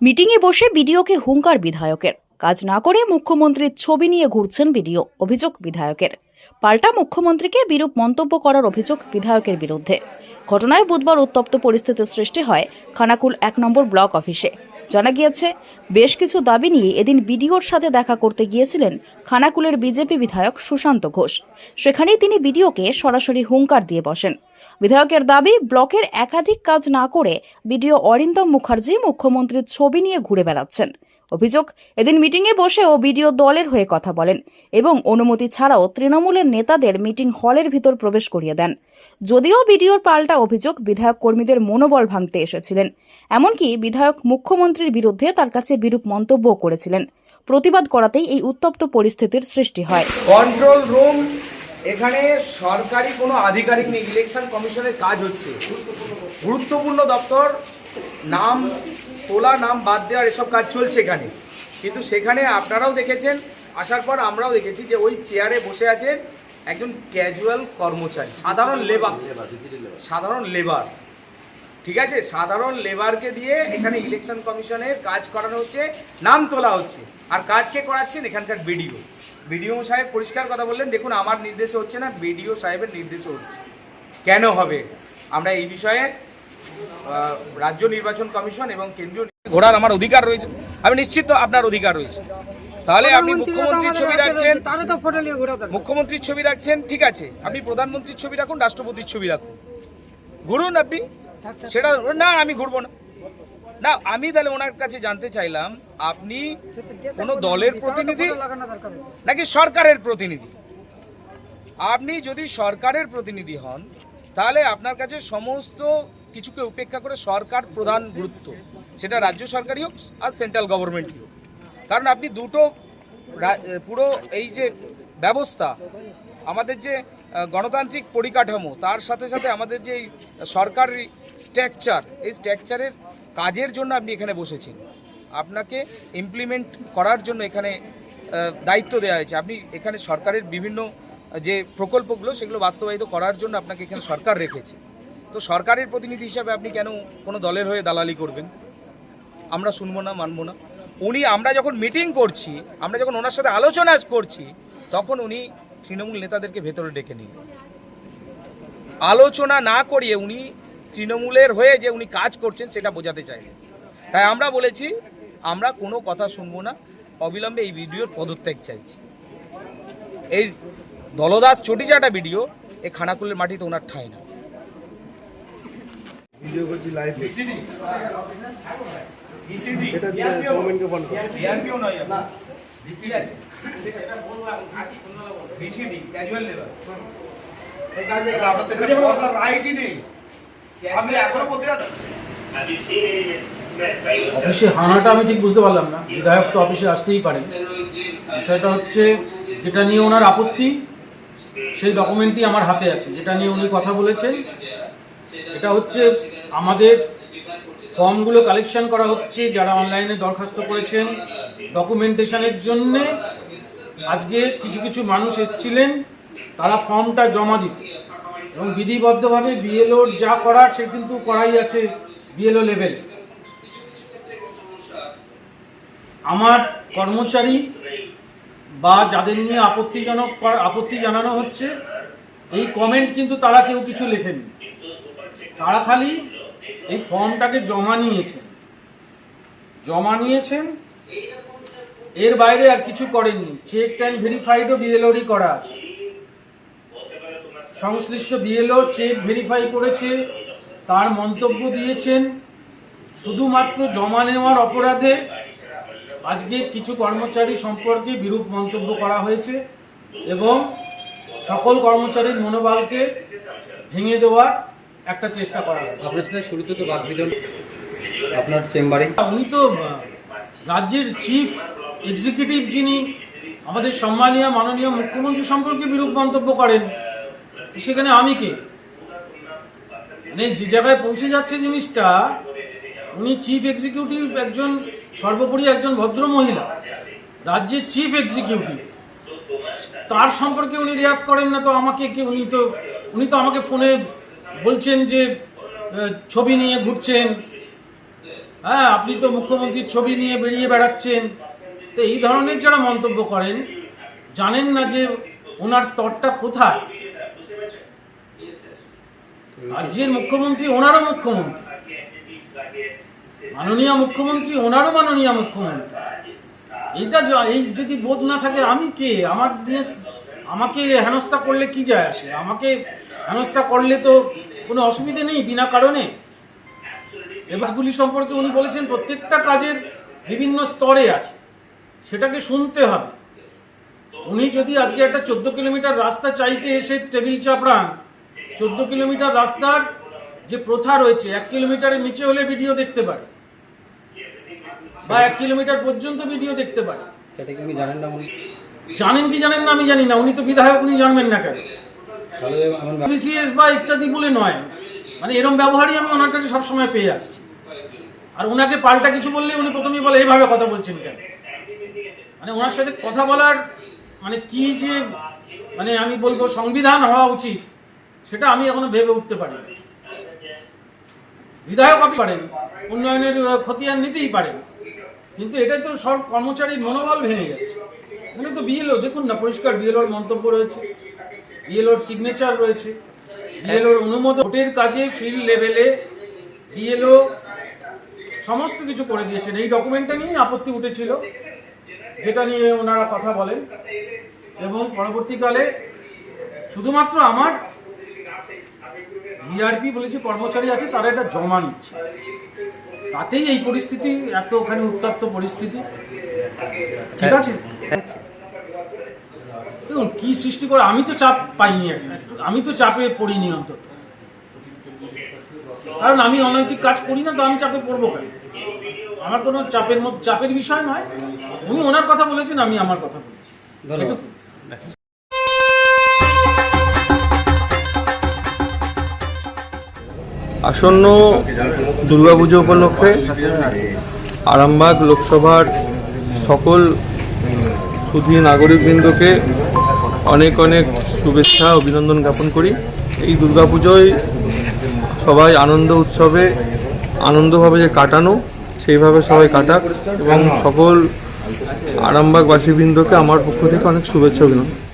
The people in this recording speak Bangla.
মিটিংয়ে বসে বিডিওকে হুঙ্কার বিধায়কের। কাজ না করে মুখ্যমন্ত্রীর ছবি নিয়ে ঘুরছেন বিডিও, অভিযোগ বিধায়কের। পাল্টা মুখ্যমন্ত্রীকে বিরূপ মন্তব্য করার অভিযোগ বিধায়কের বিরুদ্ধে। ঘটনায় বুধবার উত্তপ্ত পরিস্থিতির সৃষ্টি হয় খানাকুল এক নম্বর ব্লক অফিসে। জানা গিয়েছে, বেশ কিছু দাবি নিয়ে এদিন বিডিওর সাথে দেখা করতে গিয়েছিলেন খানাকুলের বিজেপি বিধায়ক সুশান্ত ঘোষ। সেখানেই তিনি বিডিওকে সরাসরি হুঙ্কার দিয়ে বসেন। বিধায়কের দাবি, ব্লকের একাধিক কাজ না করে বিডিও অরিন্দম মুখার্জি মুখ্যমন্ত্রীর ছবি নিয়ে ঘুরে বেড়াচ্ছেন। অভিযোগ, এদিন মিটিংয়ে বসেও বিডিও দলের হয়ে কথা বলেন এবং অনুমতি ছাড়াও তৃণমূলের নেতাদের মিটিং হলের ভিতর প্রবেশ করিয়ে দেন। যদিও বিডিওর পাল্টা অভিযোগ বিধায়ক কর্মীদের মনোবল ভাঙতে এসেছিলেন, এমনকি বিধায়ক মুখ্যমন্ত্রীর বিরুদ্ধে তার কাছে বিরূপ মন্তব্য করেছিলেন। প্রতিবাদ করাতেই এই উত্তপ্ত পরিস্থিতির সৃষ্টি হয়। কন্ট্রোল রুম এখানে সরকারি কোনো আধিকারিক নেই ইলেকশন কমিশনের কাজ হচ্ছে। গুরুত্বপূর্ণ দপ্তর, নাম তোলা, নাম বাদ দেওয়ার এসব কাজ চলছে এখানে। কিন্তু সেখানে আপনারাও দেখেছেন, আসার পর আমরাও দেখেছি যে ওই চেয়ারে বসে আছে একজন ক্যাজুয়াল কর্মচারী, সাধারণ লেবার সাধারণ লেবার ঠিক আছে? সাধারণ লেবারকে দিয়ে এখানে ইলেকশন কমিশনের কাজ করানো হচ্ছে, নাম তোলা হচ্ছে। আর কাজ কে করাচ্ছেন? এখানকার বিডিও বিডিও সাহেব পরিষ্কার কথা বললেন দেখুন আমার নির্দেশে হচ্ছে না বিডিও সাহেবের নির্দেশে হচ্ছে। কেন হবে? আমরা এই বিষয়ে রাজ্য নির্বাচন কমিশন এবং কেন্দ্রীয় ঘোরার আমার অধিকার রয়েছে। আমি নিশ্চিত আপনার অধিকার রয়েছে। তাহলে আপনি মুখ্যমন্ত্রীর ছবি রাখছেন। মুখ্যমন্ত্রীর ছবি রাখছেন ঠিক আছে। আপনি প্রধানমন্ত্রীর ছবি রাখুন রাষ্ট্রপতির ছবি রাখুন। ঘুরুন আপনি। সেটা না আমি ঘুরবো না। না আমি তাহলে ওনার কাছে জানতে চাইলাম আপনি কোনো দলের প্রতিনিধি? নাকি সরকারের প্রতিনিধি? আপনি যদি সরকারের প্রতিনিধি হন তাহলে আপনার কাছে সমস্ত কিছুকে উপেক্ষা করে সরকার প্রধান গুরুত্ব সেটা রাজ্য সরকারই হোক আর সেন্ট্রাল গভর্নমেন্টই হোক। কারণ আপনি দুটো পুরো এই যে ব্যবস্থা আমাদের যে গণতান্ত্রিক পরিকাঠামো তার সাথে সাথে আমাদের যে সরকারি স্ট্রাকচার এই স্ট্রাকচারের কাজের জন্য আপনি এখানে বসেছেন। আপনাকে ইমপ্লিমেন্ট করার জন্য এখানে দায়িত্ব দেওয়া হয়েছে। আপনি এখানে সরকারের বিভিন্ন যে প্রকল্পগুলো, সেগুলো বাস্তবায়িত করার জন্য আপনাকে এখানে সরকার রেখেছে। তো সরকারের প্রতিনিধি হিসাবে আপনি কেন কোনো দলের হয়ে দালালি করবেন? আমরা শুনব না, মানবো না। উনি, আমরা যখন মিটিং করছি, আমরা যখন ওনার সাথে আলোচনা করছি, তখন উনি তৃণমূল নেতাদেরকে ভেতরে ডেকে নিন আলোচনা না করিয়ে উনি তৃণমূলের হয়ে যে উনি কাজ করছেন সেটা বোঝাতে চাইলেন তাই আমরা বলেছি আমরা কোনো কথা শুনব না। অবিলম্বে এই ভিডিওর পদত্যাগ চাইছি। এই দলদাস চটিচাটা ভিডিও এই খানাকুলের মাটিতে ওনার ঠাঁই না। ভিডিও করছি লাইভ এটা গভর্নমেন্টকে বসার রাইটই নেই। আপনি এখনও অফিসে হানাটা আমি ঠিক বুঝতে পারলাম না। বিধায়ক তো অফিসে আসতেই পারে। বিষয়টা হচ্ছে, যেটা নিয়ে ওনার আপত্তি, সেই ডকুমেন্টটি আমার হাতে আছে। যেটা নিয়ে উনি কথা বলেছেন, এটা হচ্ছে আমাদের ফর্মগুলো কালেকশন করা হচ্ছে, যারা অনলাইনে দরখাস্ত করেছেন। ডকুমেন্টেশনের জন্যে আজকে কিছু কিছু মানুষ এসছিলেন, তারা ফর্মটা জমা দিতে। এবং বিধিবদ্ধভাবে বিএলওর যা করার সে কিন্তু করাই আছে বিএলও লেভেলে আমার কর্মচারী বা যাদের নিয়ে আপত্তিজনক আপত্তি জানানো হচ্ছে, এই কমেন্ট কিন্তু তারা কেউ কিছু লেখেনি। তারা খালি এই ফর্মটাকে জমা নিয়েছেন। জমা নিয়েছেন, এর বাইরে আর কিছু করেননি। চেক অ্যান্ড ভেরিফাইডও বিএলওরই করা আছে। সংশ্লিষ্ট বিএলও চেক ভেরিফাই করেছে তার মন্তব্য দিয়েছেন। শুধুমাত্র জমা নেওয়ার অপরাধে আজকে কিছু কর্মচারী সম্পর্কে বিরূপ মন্তব্য করা হয়েছে এবং সকল কর্মচারীর মনোবলকে ভেঙে দেওয়ার একটা চেষ্টা করা হয়েছে। শুরুতে তো আপনার চেম্বারে। উনি তো রাজ্যের চিফ এক্সিকিউটিভ যিনি আমাদের সম্মানীয় মাননীয় মুখ্যমন্ত্রী সম্পর্কে বিরূপ মন্তব্য করেন। সেখানে আমি কে? মানে যে জায়গায় পৌঁছে যাচ্ছে জিনিসটা, উনি চিফ এক্সিকিউটিভ একজন, সর্বোপরি একজন ভদ্র মহিলা, রাজ্যের চিফ এক্সিকিউটিভ তার সম্পর্কে উনি রিয়াক্ট করেন না তো আমাকে কি, উনি তো উনি তো আমাকে ফোনে বলছেন যে ছবি নিয়ে ঘুরছেন। হ্যাঁ আপনি তো মুখ্যমন্ত্রীর ছবি নিয়ে বেরিয়ে বেড়াচ্ছেন। তো এই ধরনের যারা মন্তব্য করেন, জানেন না যে ওনার স্তরটা কোথায়? রাজ্যের মুখ্যমন্ত্রী, ওনারও মুখ্যমন্ত্রী। মাননীয় মুখ্যমন্ত্রী, ওনারও মাননীয় মুখ্যমন্ত্রী। এইটা এই যদি বোধ না থাকে, আমি কে? আমার আমাকে হেনস্থা করলে কি যায় আসে? আমাকে হেনস্থা করলে তো কোনো অসুবিধে নেই, বিনা কারণে। এবারগুলি সম্পর্কে উনি বলেছেন, প্রত্যেকটা কাজের বিভিন্ন স্তরে আছে। সেটাকে শুনতে হবে। উনি যদি আজকে একটা চোদ্দ কিলোমিটার রাস্তা চাইতে এসে টেবিল চাপড়ান চোদ্দ কিলোমিটার রাস্তার যে প্রথা রয়েছে এক কিলোমিটারের নিচে হলে ভিডিও দেখতে পারে। বা এক কিলোমিটার পর্যন্ত ভিডিও দেখতে পারে। জানেন না জানেন কি জানেন না আমি জানি না উনি তো বিধায়ক উনি জানবেন না কেন? বিসিএস বা ইত্যাদি বলে নয়। মানে এরম ব্যবহারই আমি ওনার কাছে সবসময় পেয়ে আসছি। আর ওনাকে পাল্টা কিছু বললে উনি প্রথমেই বলে এইভাবে কথা বলছেন কেন? মানে ওনার সাথে কথা বলার মানে কি যে মানে আমি বলব সংবিধান হওয়া উচিত। সেটা আমি এখনও ভেবে উঠতে পারি বিধায়ক আপনি পারেন, উন্নয়নের খতিয়ান নিতেই পারেন। কিন্তু এটাই তো সব কর্মচারীর মনোবল ভেঙে যাচ্ছে এখানে তো বিএলও, দেখুন না, পরিষ্কার বিএলওর মন্তব্য রয়েছে, বিএলওর সিগনেচার রয়েছে, বিএলওর অনুমোদন ভোটের কাজে ফিল্ড লেভেলে বিএলও সমস্ত কিছু করে দিয়েছেন। এই ডকুমেন্টটা নিয়ে আপত্তি উঠেছিল, যেটা নিয়ে ওনারা কথা বলেন। এবং পরবর্তীকালে শুধুমাত্র আমার ভিআরপি বলে যে কর্মচারী আছে তারা এটা জমা নিচ্ছে। তাতেই এই পরিস্থিতি এত ওখানে উত্তপ্ত পরিস্থিতি। ঠিক আছে? দেখুন কি সৃষ্টি করে আমি তো চাপ পাইনি। আমি তো চাপে পড়িনি অন্তত। কারণ আমি অনৈতিক কাজ করি না তো আমি চাপে পড়ব কেন? আমার কোনো চাপের মধ্যে চাপের বিষয় নয়। উনি ওনার কথা বলেছেন আমি আমার কথা বলেছি। ধন্যবাদ। আসন্ন দুর্গাপুজো উপলক্ষে আরামবাগ লোকসভার সকল সুধী নাগরিকবৃন্দকে অনেক অনেক শুভেচ্ছা, অভিনন্দন জ্ঞাপন করি। এই দুর্গাপুজোয় সবাই আনন্দ উৎসবে আনন্দভাবে যে কাটানো, সেইভাবে সবাই কাটাক এবং সকল আরামবাগবাসীবৃন্দকে আমার পক্ষ থেকে অনেক শুভেচ্ছা, অভিনন্দন।